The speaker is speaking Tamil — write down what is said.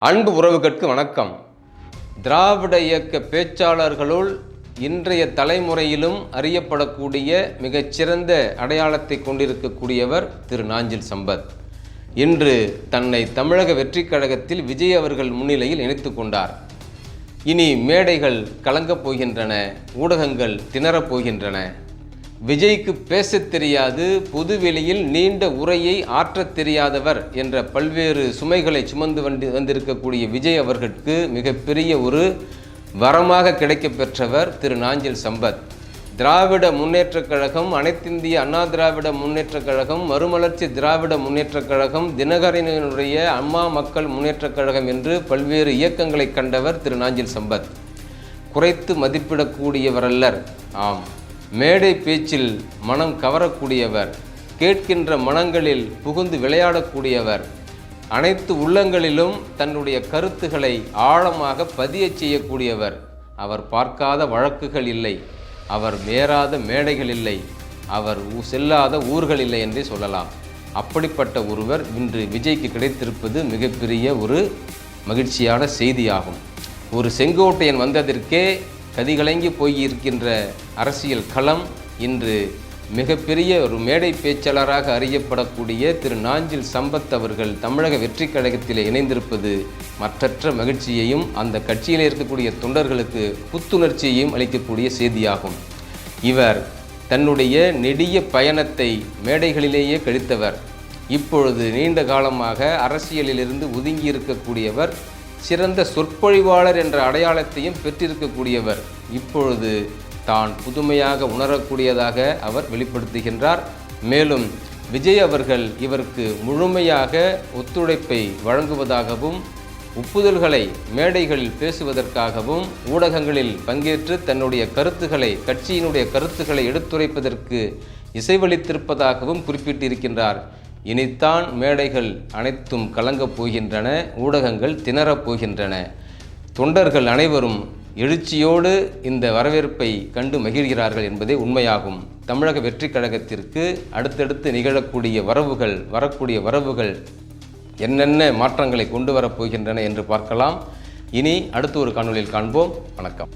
அன்பு உறவுகளுக்கு வணக்கம். திராவிட இயக்க பேச்சாளர்களுள் இன்றைய தலைமுறையிலும் அறியப்படக்கூடிய மிகச்சிறந்த அடையாளத்தை கொண்டிருக்கக்கூடியவர் திரு. நாஞ்சில் சம்பத். இன்று தன்னை தமிழக வெற்றிக் கழகத்தில் விஜய் அவர்கள் முன்னிலையில் இணைத்து கொண்டார். இனி மேடைகள் கலங்கப் போகின்றன ஊடகங்கள் திணறப் போகின்றன. விஜய்க்கு பேசத் தெரியாது பொதுவெளியில் நீண்ட உரையை ஆற்றத் தெரியாதவர் என்ற பல்வேறு சுமைகளை சுமந்து வந்து வந்திருக்கக்கூடிய விஜய் அவர்களுக்கு மிகப்பெரிய ஒரு வரமாக கிடைக்கப்பெற்றவர் திரு நாஞ்சில் சம்பத். திராவிட முன்னேற்றக் கழகம் அனைத்திந்திய அண்ணா திராவிட முன்னேற்றக் கழகம் மறுமலர்ச்சி திராவிட முன்னேற்றக் கழகம் தினகரனுடைய அம்மா மக்கள் முன்னேற்றக் கழகம் என்று பல்வேறு இயக்கங்களை கண்டவர் திரு நாஞ்சில் சம்பத். குறைத்து மதிப்பிடக்கூடியவரல்லர். ஆம். மேடை பேச்சில் மனம் கவரக்கூடியவர் கேட்கின்ற மனங்களில் புகுந்து விளையாடக்கூடியவர். அனைத்து உள்ளங்களிலும் தன்னுடைய கருத்துக்களை ஆழமாக பதியச் செய்யக்கூடியவர். அவர் பார்க்காத வழக்குகள் இல்லை அவர் மேறாத மேடைகள் இல்லை அவர் செல்லாத ஊர்கள் இல்லை என்றே சொல்லலாம். அப்படிப்பட்ட ஒருவர் இன்று விஜய்க்கு கிடைத்திருப்பது மிகப்பெரிய ஒரு மகிழ்ச்சியான செய்தியாகும். ஒரு செங்கோட்டையன் வந்ததற்கே கதிகலங்கி போயிருக்கின்ற அரசியல் களம் இன்று மிகப்பெரிய ஒரு மேடை பேச்சாளராக அறியப்படக்கூடிய திரு. நாஞ்சில் சம்பத் அவர்கள் தமிழக வெற்றிக் கழகத்தில் இணைந்திருப்பது மற்றற்ற மகிழ்ச்சியையும் அந்த கட்சியில் இருக்கக்கூடிய தொண்டர்களுக்கு புத்துணர்ச்சியையும் அளிக்கக்கூடிய செய்தியாகும். இவர் தன்னுடைய நெடிய பயணத்தை மேடைகளிலேயே கழித்தவர். இப்பொழுது நீண்ட காலமாக அரசியலிலிருந்து ஒதுங்கி இருக்கக்கூடியவர் சிறந்த சொற்பொழிவாளர் என்ற அடையாளத்தையும் பெற்றிருக்கக்கூடியவர். இப்பொழுது தான் புதுமையாக உணரக்கூடியதாக அவர் வெளிப்படுத்துகின்றார். மேலும் விஜய் அவர்கள் இவருக்கு முழுமையாக ஒத்துழைப்பை வழங்குவதாகவும் ஒப்புதல்களை மேடைகளில் பேசுவதற்காகவும் ஊடகங்களில் பங்கேற்று தன்னுடைய கருத்துக்களை கட்சியினுடைய கருத்துக்களை எடுத்துரைப்பதற்கு இசைவளித்திருப்பதாகவும் குறிப்பிட்டிருக்கின்றார். இனித்தான் மேடைகள் அனைத்தும் கலங்கப் போகின்றன ஊடகங்கள் திணறப் போகின்றன. தொண்டர்கள் அனைவரும் எழுச்சியோடு இந்த வரவேற்பை கண்டு மகிழ்கிறார்கள் என்பதே உண்மையாகும். தமிழக வெற்றி கழகத்திற்கு அடுத்தடுத்து நிகழக்கூடிய வரவுகள் வரக்கூடிய வரவுகள் என்னென்ன மாற்றங்களை கொண்டு வரப் போகின்றன என்று பார்க்கலாம். இனி அடுத்த ஒரு காணொலியில் காண்போம். வணக்கம்.